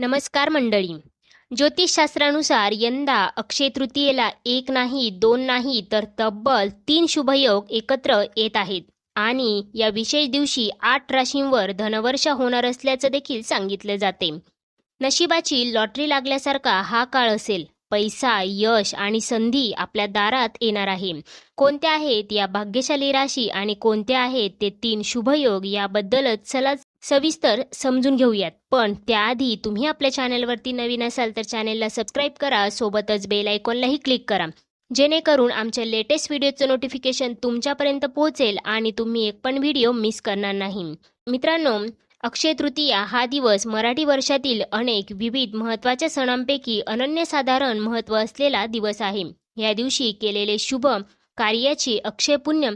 नमस्कार मंडळी. ज्योतिषशास्त्रानुसार यंदा अक्षय तृतीयेला एक नाही दोन नाही तर तब्बल तीन शुभयोग एकत्र येत आहेत. आणि या विशेष दिवशी आठ राशींवर धनवर्षा होणार असल्याचं देखील सांगितले जाते. नशिबाची लॉटरी लागल्यासारखा हा काळ असेल. पैसा यश आणि संधी आपल्या दारात येणार आहे. कोणत्या आहेत या भाग्यशाली राशी आणि कोणत्या आहेत ते तीन शुभयोग याबद्दलच चला सविस्तर समजून घेऊयात. पण त्याआधी तुम्ही आपल्या चॅनलवरती नवीन असाल तर चॅनेलला सबस्क्राईब करा सोबतच बेल आयकॉनलाही क्लिक करा. जेणेकरून आमच्या लेटेस्ट व्हिडिओचं नोटिफिकेशन तुमच्यापर्यंत पोहोचेल आणि तुम्ही एक पण व्हिडिओ मिस करणार नाही. मित्रांनो अक्षय तृतीया हा दिवस मराठी वर्षातील अनेक विविध महत्त्वाच्या सणांपैकी अनन्यसाधारण महत्त्व असलेला दिवस आहे. या दिवशी केलेले शुभ कार्याची अक्षय पुण्य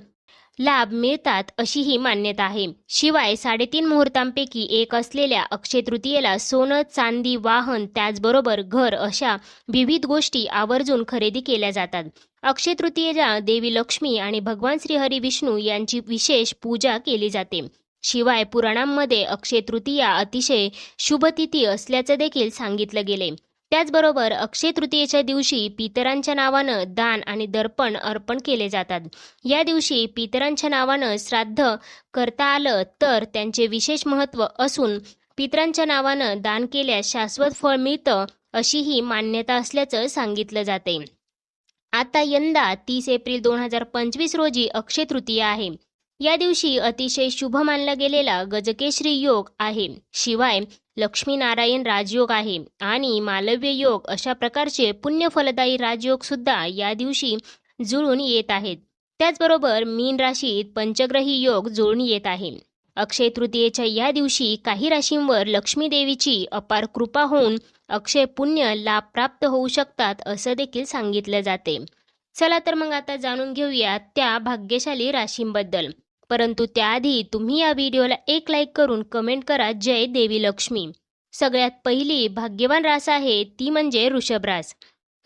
लाभ मिळतात अशी ही मान्यता आहे. शिवाय साडेतीन मुहूर्तांपैकी एक असलेल्या अक्षय तृतीयेला सोनं चांदी वाहन त्याचबरोबर घर अशा विविध गोष्टी आवर्जून खरेदी केल्या जातात. अक्षय तृतीयेला देवी लक्ष्मी आणि भगवान श्रीहरी विष्णू यांची विशेष पूजा केली जाते. शिवाय पुराणांमध्ये अक्षय तृतीया अतिशय शुभतिथी असल्याचं देखील सांगितलं गेले त्याचबरोबर अक्षय तृतीयेच्या दिवशी पितरांच्या नावानं दान आणि दर्पण अर्पण केले जातात. या दिवशी पितरांच्या नावानं श्राद्ध करता आलं तर त्यांचे विशेष महत्त्व असून पितरांच्या नावानं दान केल्यास शाश्वत फळ मिळतं अशी ही मान्यता असल्याचं सांगितलं जाते. आता यंदा तीस एप्रिल दोन हजार पंचवीस रोजी अक्षय तृतीया आहे. या दिवशी अतिशय शुभ मानला गेलेला गजकेश्री योग आहे. शिवाय लक्ष्मीनारायण राजयोग आहे आणि मालव्य योग अशा प्रकारचे पुण्यफलदायी राजयोग सुद्धा या दिवशी जुळून येत आहेत. त्याचबरोबर मीन राशीत पंचग्रही योग जुळून येत आहे. अक्षय तृतीयेच्या या दिवशी काही राशींवर लक्ष्मी देवीची अपार कृपा होऊन अक्षय पुण्य लाभ प्राप्त होऊ शकतात असं देखील सांगितलं जाते. चला तर मग आता जाणून घेऊया त्या भाग्यशाली राशींबद्दल. परंतु त्याआधी तुम्ही या व्हिडिओला एक लाईक करून कमेंट करा जय देवी लक्ष्मी. सगळ्यात पहिली भाग्यवान रास आहे ती म्हणजे ऋषभ रास.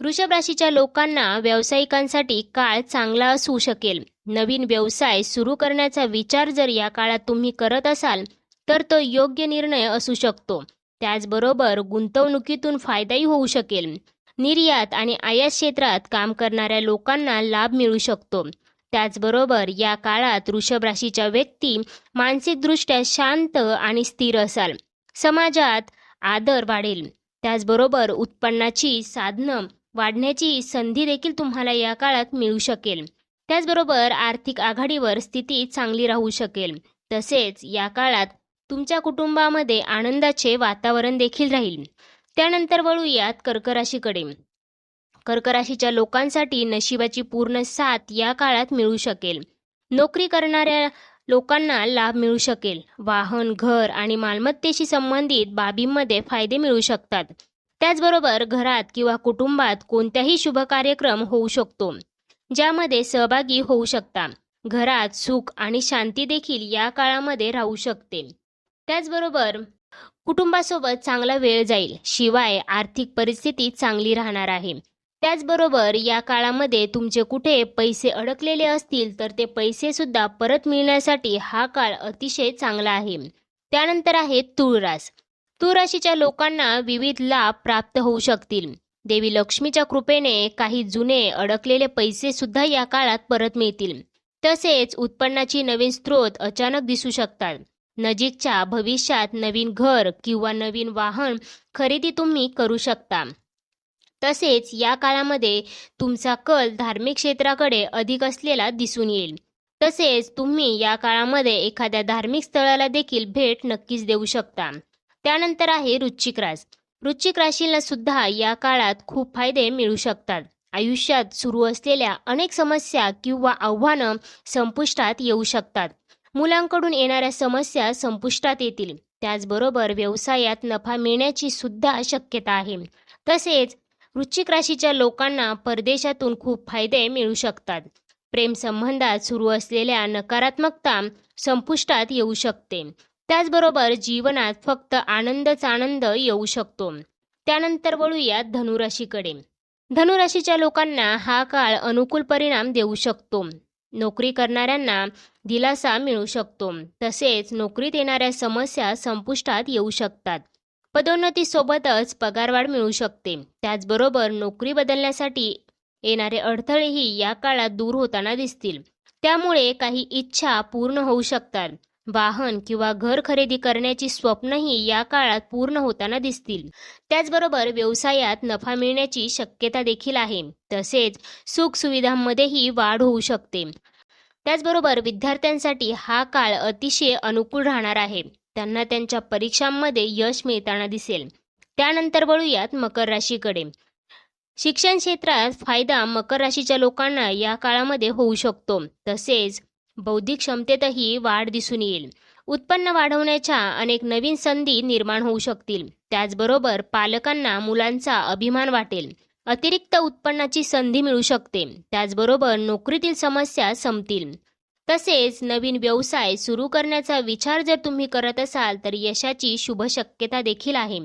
वृषभ राशीच्या लोकांना व्यावसायिकांसाठी काळ चांगला असू शकेल. नवीन व्यवसाय सुरू करण्याचा विचार जर या काळात तुम्ही करत असाल तर तो योग्य निर्णय असू शकतो. त्याचबरोबर गुंतवणुकीतून फायदाही होऊ शकेल. निर्यात आणि आयात क्षेत्रात काम करणाऱ्या लोकांना लाभ मिळू शकतो. त्याचबरोबर या काळात वृषभ राशीच्या व्यक्ती मानसिकदृष्ट्या शांत आणि स्थिर असाल. समाजात आदर वाढेल. त्याचबरोबर उत्पन्नाची साधनं वाढण्याची संधी देखील तुम्हाला या काळात मिळू शकेल. त्याचबरोबर आर्थिक आघाडीवर स्थिती चांगली राहू शकेल. तसेच या काळात तुमच्या कुटुंबामध्ये आनंदाचे वातावरण देखील राहील. त्यानंतर वळूयात कर्क राशीकडे कर्क राशीच्या लोकांसाठी नशिबाची पूर्ण साथ या काळात मिळू शकेल. नोकरी करणाऱ्या लोकांना लाभ मिळू शकेल. वाहन घर आणि मालमत्तेशी संबंधित बाबींमध्ये फायदे मिळू शकतात. त्याचबरोबर घरात किंवा कुटुंबात कोणत्याही शुभ कार्यक्रम होऊ शकतो ज्यामध्ये सहभागी होऊ शकता. घरात सुख आणि शांती देखील या काळामध्ये राहू शकते. त्याचबरोबर कुटुंबासोबत चांगला वेळ जाईल. शिवाय आर्थिक परिस्थिती चांगली राहणार आहे. त्याचबरोबर या काळामध्ये तुमचे कुठे पैसे अडकलेले असतील तर ते पैसे सुद्धा परत मिळण्यासाठी हा काळ अतिशय चांगला आहे. त्यानंतर आहे तूळ रास तूळ राशीच्या लोकांना विविध लाभ प्राप्त होऊ शकतील. देवी लक्ष्मीच्या कृपेने काही जुने अडकलेले पैसे सुद्धा या काळात परत मिळतील. तसेच उत्पन्नाची नवीन स्रोत अचानक दिसू शकतात. नजीकच्या भविष्यात नवीन घर किंवा नवीन वाहन खरेदी तुम्ही करू शकता. तसेच या काळामध्ये तुमचा कल धार्मिक क्षेत्राकडे अधिक असलेला दिसून येईल. तसेच तुम्ही या काळामध्ये एखाद्या धार्मिक स्थळाला देखील भेट नक्कीच देऊ शकता. त्यानंतर आहे वृश्चिक रास वृश्चिक राशीला सुद्धा या काळात खूप फायदे मिळू शकतात. आयुष्यात सुरू असलेल्या अनेक समस्या किंवा आव्हानं संपुष्टात येऊ शकतात. मुलांकडून येणाऱ्या समस्या संपुष्टात येतील. त्याचबरोबर व्यवसायात नफा मिळण्याची सुद्धा शक्यता आहे. तसेच वृश्चिक राशीच्या लोकांना परदेशातून खूप फायदे मिळू शकतात. प्रेमसंबंधात सुरू असलेल्या नकारात्मकता संपुष्टात येऊ शकते. त्याचबरोबर जीवनात फक्त आनंदच आनंद येऊ शकतो. त्यानंतर वळूया धनुराशीकडे. धनुराशीच्या लोकांना हा काळ अनुकूल परिणाम देऊ शकतो. नोकरी करणाऱ्यांना दिलासा मिळू शकतो. तसेच नोकरीत येणाऱ्या समस्या संपुष्टात येऊ शकतात. पदोन्नतीसोबतच पगारवाढ मिळू शकते. त्याचबरोबर नोकरी बदलण्यासाठी येणारे अडथळेही या काळात दूर होताना दिसतील. त्यामुळे काही इच्छा पूर्ण होऊ शकतात. वाहन किंवा घर खरेदी करण्याची स्वप्नही या काळात पूर्ण होताना दिसतील. त्याचबरोबर व्यवसायात नफा मिळण्याची शक्यता देखील आहे. तसेच सुखसुविधांमध्येही वाढ होऊ शकते. त्याचबरोबर विद्यार्थ्यांसाठी हा काळ अतिशय अनुकूल राहणार आहे. त्यांना त्यांच्या परीक्षांमध्ये यश मिळताना दिसेल. त्यानंतर वळूयात मकर राशीकडे. शिक्षण क्षेत्रात फायदा मकर राशीच्या लोकांना या काळामध्ये होऊ शकतो. तसेच बौद्धिक क्षमतेतही वाढ दिसून येईल. उत्पन्न वाढवण्याच्या अनेक नवीन संधी निर्माण होऊ शकतील. त्याचबरोबर पालकांना मुलांचा अभिमान वाटेल. अतिरिक्त उत्पन्नाची संधी मिळू शकते. त्याचबरोबर नोकरीतील समस्या संपतील. तसेच नवीन व्यवसाय सुरू करण्याचा विचार जर तुम्ही करत असाल तर यशाची शुभ शक्यता देखील आहे.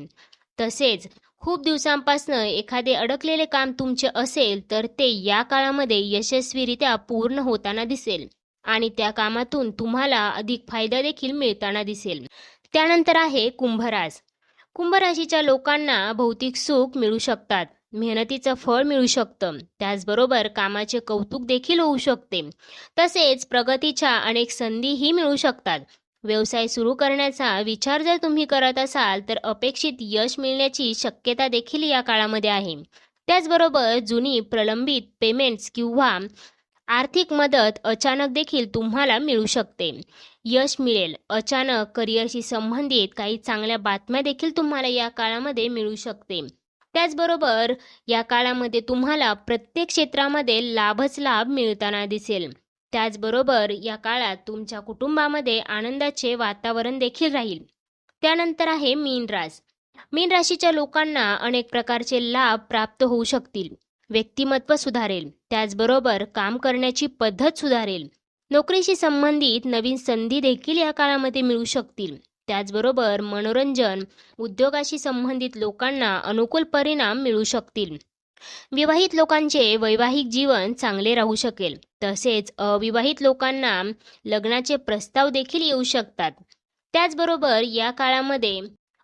तसेच खूप दिवसांपासून एखादे अडकलेले काम तुमचे असेल तर ते या काळामध्ये यशस्वीरित्या पूर्ण होताना दिसेल आणि त्या कामातून तुम्हाला अधिक फायदा देखील मिळताना दिसेल. त्यानंतर आहे कुंभरास कुंभराशीच्या लोकांना भौतिक सुख मिळू शकतात. मेहनतीचं फळ मिळू शकतं. त्याचबरोबर कामाचे कौतुक देखील होऊ शकते. तसेच प्रगतीच्या अनेक संधीही मिळू शकतात. व्यवसाय सुरू करण्याचा विचार जर तुम्ही करत असाल तर अपेक्षित यश मिळण्याची शक्यता देखील या काळामध्ये आहे. त्याचबरोबर जुनी प्रलंबित पेमेंट्स किंवा आर्थिक मदत अचानक देखील तुम्हाला मिळू शकते. यश मिळेल. अचानक करिअरशी संबंधित काही चांगल्या बातम्या देखील तुम्हाला या काळामध्ये मिळू शकते. त्याचबरोबर या काळामध्ये तुम्हाला प्रत्येक क्षेत्रामध्ये लाभच लाभ मिळताना दिसेल. त्याचबरोबर या काळात तुमच्या कुटुंबामध्ये आनंदाचे वातावरण देखील राहील. त्यानंतर आहे मीन रास मीन राशीच्या लोकांना अनेक प्रकारचे लाभ प्राप्त होऊ शकतील. व्यक्तिमत्व सुधारेल. त्याचबरोबर काम करण्याची पद्धत सुधारेल. नोकरीशी संबंधित नवीन संधी देखील या काळामध्ये मिळू शकतील. त्याचबरोबर मनोरंजन उद्योगाशी संबंधित लोकांना अनुकूल परिणाम मिळू शकतील. विवाहित लोकांचे वैवाहिक जीवन चांगले राहू शकेल. तसेच अविवाहित लोकांना लग्नाचे प्रस्ताव देखील येऊ शकतात. त्याचबरोबर या काळामध्ये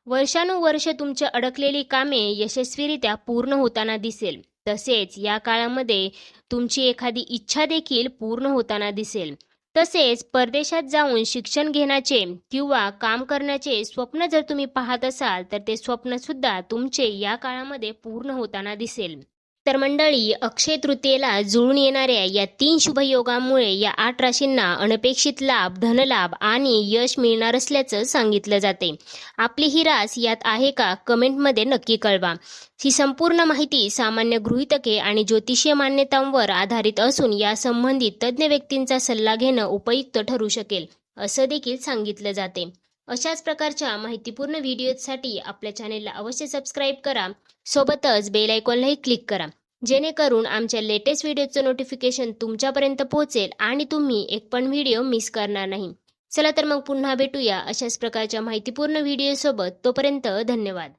वर्षानुवर्ष तुमची अडकलेली कामे यशस्वीरित्या पूर्ण होताना दिसेल. तसेच या काळामध्ये तुमची एखादी इच्छा देखील पूर्ण होताना दिसेल. तसेच परदेशात जाऊन शिक्षण घेण्याचे किंवा काम करण्याचे स्वप्न जर तुम्ही पाहत असाल तर ते स्वप्न सुद्धा तुमचे या काळामध्ये पूर्ण होताना दिसेल. तर मंडळी अक्षय तृतीयेला जुळून येणाऱ्या या तीन शुभयोगामुळे या आठ राशींना अनपेक्षित लाभ धनलाभ आणि यश मिळणार असल्याचं सांगितलं जाते. आपली ही रास यात आहे का कमेंटमध्ये नक्की कळवा. ही संपूर्ण माहिती सामान्य गृहितके आणि ज्योतिषीय मान्यतांवर आधारित असून या संबंधित तज्ज्ञ व्यक्तींचा सल्ला घेणं उपयुक्त ठरू शकेल असं देखील सांगितलं जाते. अशाच प्रकारच्या माहितीपूर्ण व्हिडिओसाठी आपल्या चॅनेलला अवश्य सबस्क्राईब करा. सोबतच बेल आयकॉनलाही क्लिक करा. जेणेकरून आमच्या लेटेस्ट व्हिडिओचं नोटिफिकेशन तुमच्यापर्यंत पोहोचेल आणि तुम्ही एक पण व्हिडिओ मिस करणार नाही. चला तर मग पुन्हा भेटूया अशाच प्रकारच्या माहितीपूर्ण व्हिडिओसोबत तोपर्यंत धन्यवाद.